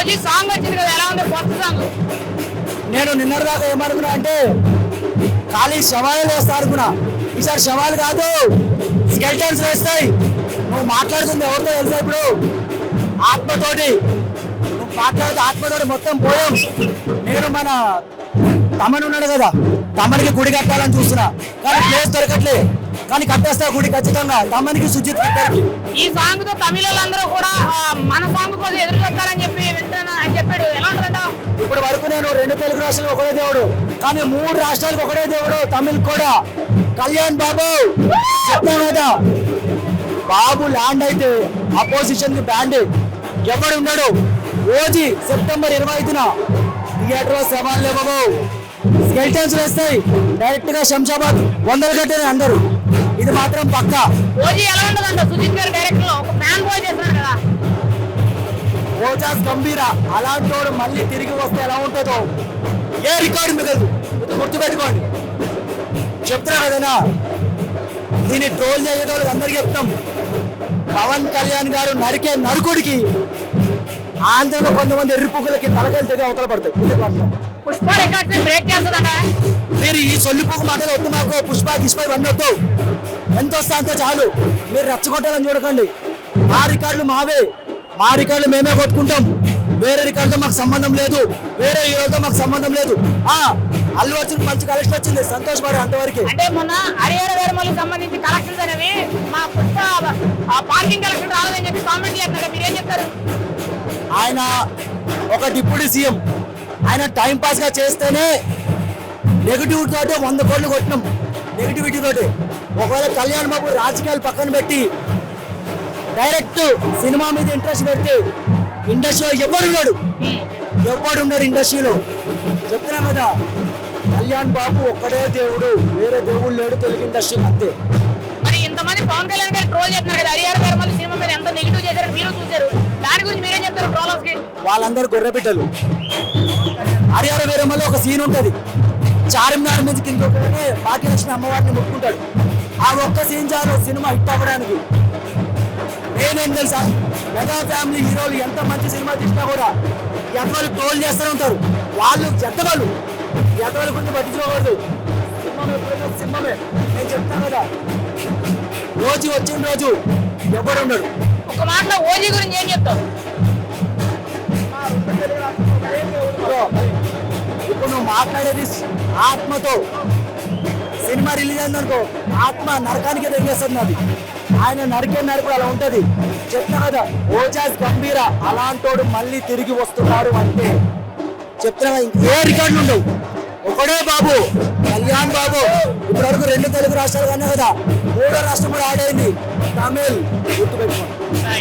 OG song వచ్చింది కదా ఎలా ఉంది? కొత్త సాంగ్ నేను నిన్నటిదాకా ఏమనుకున్నా అంటే ఖాళీ శవాలు వేస్తా అనుకున్నా. ఈసారి శవాలు కాదు స్కెల్టన్స్ వేస్తాయి. నువ్వు మాట్లాడుతుంది ఎవరితో తెలుసా ఇప్పుడు? ఆత్మతోటి. నువ్వు మాట్లాడుతూ ఆత్మతోటి మొత్తం పోయాం. నేను మన తమను ఉన్నాడు కదా తమనికి గుడి కట్టాలని చూస్తున్నా. కానీ ప్లేస్ దొరకట్లే. కానీ కట్టేస్తా గుడి ఖచ్చితంగా. తమనికి సుజిత్ ఈ సాంగ్తో తమిళందరూ కూడా మన సాంగ్ కోసం ఎదురు చెప్పి రెండు తెలుగు రాష్ట్రాలకు ఒకటే దేవుడు. కానీ మూడు రాష్ట్రాలకు ఒకటే దేవుడు. తమిళ్ కూడా. కళ్యాణ్ బాబు చెప్తాను కదా బాబు ల్యాండ్ అయితే అపోజిషన్కి బ్యాండ్ ఎవడు ఉన్నాడు ఓజీ సెప్టెంబర్ ఇరవై ఐదున. థియేటర్లో సవాల్ లేవు స్కెల్టన్స్ వేస్తాయి డైరెక్ట్గా శంషాబాద్ వందలు కట్టారు అందరూ. ఇది మాత్రం పక్కా. ఓజీ ఎలా ఉండదంట? సుజిత్ గారు డైరెక్ట్లో. ఒక ఫ్యాన్ బాయ్ చేస్తున్నాడు కదా. ఓజాస్ గంభీర అలాంటి వాడు మళ్ళీ తిరిగి వస్తే ఎలా ఉంటుందో? ఏ రికార్డు మిగలదు. ఇది గుర్తుపెట్టుకోండి. చెప్తున్నా కదనా దీన్ని ట్రోల్ చేసేటోళ్ళకి అందరికీ చెప్తాం. పవన్ కళ్యాణ్ గారు నరికే నరుకుడికి ఆంధ్రలో కొంతమంది ఎర్రిపుకులకి తలకాయలు తెగ అవతల పడతాయి. పుష్ప బ్రేక్ చేస్తుందట మీరు ఈ సొల్లిపోకు మాటలు వద్దు మాకు. పుష్ప గిష్ప ఇవన్నీ వద్దు. ఎంత వస్తే అంత చాలు. మీరు రెచ్చగొట్టాలని చూడకండి. మా రికార్డులు మావే. మా రికార్డులు మేమే కొట్టుకుంటాం. వేరే రికార్డుతో మాకు సంబంధం లేదు. వేరే హీరోతో మాకు సంబంధం లేదు. ఆ అల్లు అర్జున్ మంచి కలెక్షన్ వచ్చింది. సంతోషపడే అంతవరకు. అంటే మొన్న హరిహర వేరమల్లికి సంబంధించి కలెక్షన్స్ అనేవి మా పుష్ప ఆ పార్కింగ్ కలెక్షన్ రాలేదని చెప్పి కామెంట్ చేస్తున్నారు. మీరేం చెప్తారు? ఆయన ఒక డిప్యూటీ సీఎం. ఆయన టైం పాస్గా చేస్తేనే నెగిటివ్ తోటి వంద కోట్లు కొట్టినాం. నెగిటివిటీ తోటి. ఒకవేళ కళ్యాణ్ బాబు రాజకీయాలు పక్కన పెట్టి డైరెక్ట్ సినిమా మీద ఇంట్రెస్ట్ పెడితే ఇండస్ట్రీలో ఎవడున్నాడు ఎవడున్నాడు ఇండస్ట్రీలో? చెప్తున్నా కదా కళ్యాణ్ బాబు ఒక్కడే దేవుడు వేరే దేవుడు లేడు తెలుగు ఇండస్ట్రీ అంతే. మరి ఇంతమంది పవన్ కళ్యాణ్ గారు ట్రోల్ చేస్తున్నారు కదా హరిహర వేరమల్లి సినిమా మీద ఎంత నెగిటివ్ చేశారని మీరు చూశారు. దాని గురించి మీరేం చెప్తారు ట్రోలర్స్కి వాళ్ళందరూ గొర్రె బిడ్డలు. హరిహర వీరమ్మలో ఒక సీన్ ఉంటది. చార్మినార్ నుంచి కింద భాగ్యలక్ష్మి అమ్మవారిని ముట్టుకుంటాడు. ఆ ఒక్క సీన్ చాలు సినిమా హిట్ అవ్వడానికి. నేనేం తెలుసా? మెగా ఫ్యామిలీ హీరోలు ఎంత మంచి సినిమా తీసినా కూడా ఎద్దవాళ్ళు ట్రోల్ చేస్తూనే ఉంటారు వాళ్ళు చెత్తవాళ్ళు ఎద్దవాళ్ళ గురించి పట్టించుకోకూడదు. సింహమే ఎప్పుడైనా సింహమే నేను చెప్తాను కదా. రోజు వచ్చిన రోజు ఎవడు ఉన్నాడు ఒక మాటలో ఓజీ గురించి ఏం చెప్తావు? ఇప్పుడు నువ్వు మాట్లాడేది ఆత్మతో. సినిమా రిలీజ్ అయిందనుకో ఆత్మ నరకానికి తెగేస్తుంది అది ఆయన నరికే నరకుడు అలా ఉంటది. చెప్తా కదా ఓజాస్ గంభీర అలాంటోడు మళ్ళీ తిరిగి వస్తున్నాడు అంటే. చెప్తున్నా ఏ రికార్డులు ఉండవు. ఒకడే బాబు కళ్యాణ్ బాబు. ఇప్పటివరకు రెండు తెలుగు రాష్ట్రాలు కన్నా కదా మూడో రాష్ట్రం కూడా ఆడైంది. తమిళ్ గుర్తుపెట్టుకోండి.